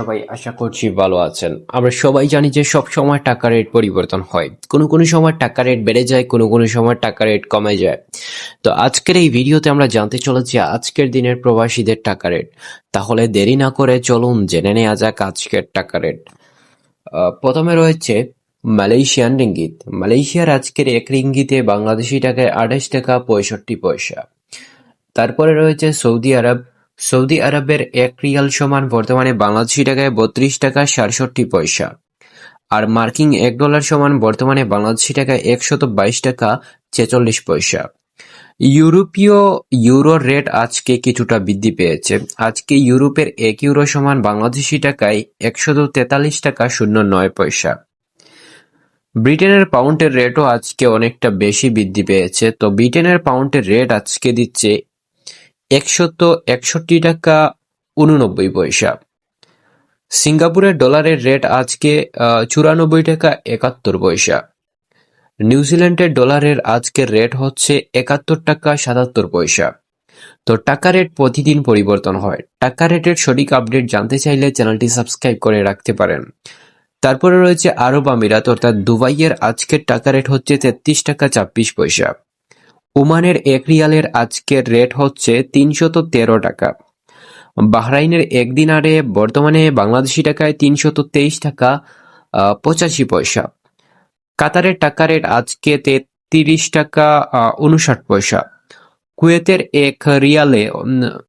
সবাই আশা করছি ভালো আছেন। আমরা সবাই জানি যে সব সময় টাকা রেট পরিবর্তন হয়। কোনো কোনো সময় টাকা রেট বেড়ে যায়, কোনো কোনো সময় টাকা রেট কমে যায়। তো আজকের এই ভিডিওতে আমরা জানতে চলেছি আজকের দিনের প্রবাসীদের টাকা রেট তাহলে দেরি না করে চলুন জেনে নেওয়া যাক আজকের টাকা রেট প্রথমে রয়েছে মালয়েশিয়ান রিঙ্গিত। মালয়েশিয়ার আজকের এক রিঙ্গিতে বাংলাদেশি টাকায় আঠাশ টাকা পঁয়ষট্টি পয়সা। তারপরে রয়েছে সৌদি আরব সৌদি আরবের এক রিয়াল সমান বর্তমানে বাংলাদেশি টাকায় বত্রিশ টাকা সাতষট্টি পয়সা। আর মার্কিন এক ডলার সমান বর্তমানে বাংলাদেশি টাকায় একশত বাইশ টাকা ছেচল্লিশ পয়সা। ইউরোপীয় ইউরোর রেট আজকে কিছুটা বৃদ্ধি পেয়েছে। আজকে ইউরোপের এক ইউরো সমান বাংলাদেশি টাকায় একশত তেতাল্লিশ টাকা শূন্য নয় পয়সা। ব্রিটেনের পাউন্ডের রেটও আজকে অনেকটা বেশি বৃদ্ধি পেয়েছে। তো ব্রিটেনের পাউন্ডের রেট আজকে দিচ্ছে একশত একষট্টি টাকা উননব্বই পয়সা। সিঙ্গাপুরের ডলারের রেট আজকে চুরানব্বই টাকা একাত্তর পয়সা। নিউজিল্যান্ডের ডলারের আজকের রেট হচ্ছে একাত্তর টাকা সাতাত্তর পয়সা। তো টাকা রেট প্রতিদিন পরিবর্তন হয়। টাকা রেটের সঠিক আপডেট জানতে চাইলে চ্যানেলটি সাবস্ক্রাইব করে রাখতে পারেন। তারপরে রয়েছে আরব আমিরাত, অর্থাৎ দুবাইয়ের আজকের টাকা রেট হচ্ছে তেত্রিশ টাকা ছাব্বিশ পয়সা। ওমানের এক রিয়ালের আজকের রেট হচ্ছে তিনশত তেরো টাকা। বাহরাইনের একদিন আরে বর্তমানে বাংলাদেশি টাকায় তিনশত তেইশ টাকা পঁচাশি পয়সা। কাতারের টাকা রেট আজকে তেত্রিশ টাকা উনষাট পয়সা। কুয়েতের এক রিয়ালে